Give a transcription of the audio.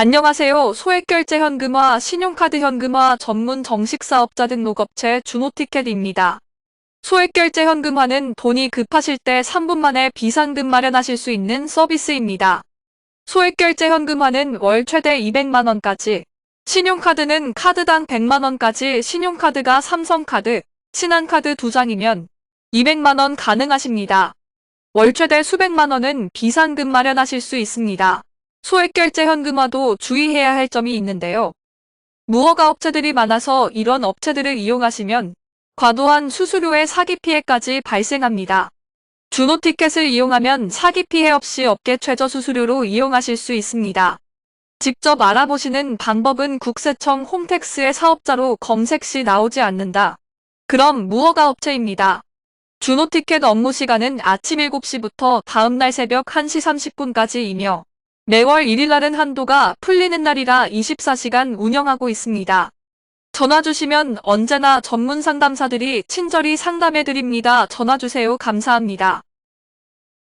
안녕하세요. 소액결제 현금화, 신용카드 현금화 전문 정식사업자 등록업체 준호티켓입니다. 소액결제 현금화는 돈이 급하실 때 3분 만에 비상금 마련하실 수 있는 서비스입니다. 소액결제 현금화는 월 최대 200만원까지, 신용카드는 카드당 100만원까지 신용카드가 삼성카드, 신한카드 2장이면 200만원 가능하십니다. 월 최대 수백만원은 비상금 마련하실 수 있습니다. 소액결제 현금화도 주의해야 할 점이 있는데요. 무허가 업체들이 많아서 이런 업체들을 이용하시면 과도한 수수료의 사기 피해까지 발생합니다. 준호 티켓을 이용하면 사기 피해 없이 업계 최저 수수료로 이용하실 수 있습니다. 직접 알아보시는 방법은 국세청 홈택스의 사업자로 검색 시 나오지 않는다. 그럼 무허가 업체입니다. 준호 티켓 업무 시간은 아침 7시부터 다음날 새벽 1시 30분까지이며 매월 1일날은 한도가 풀리는 날이라 24시간 운영하고 있습니다. 전화 주시면 언제나 전문 상담사들이 친절히 상담해 드립니다. 전화 주세요. 감사합니다.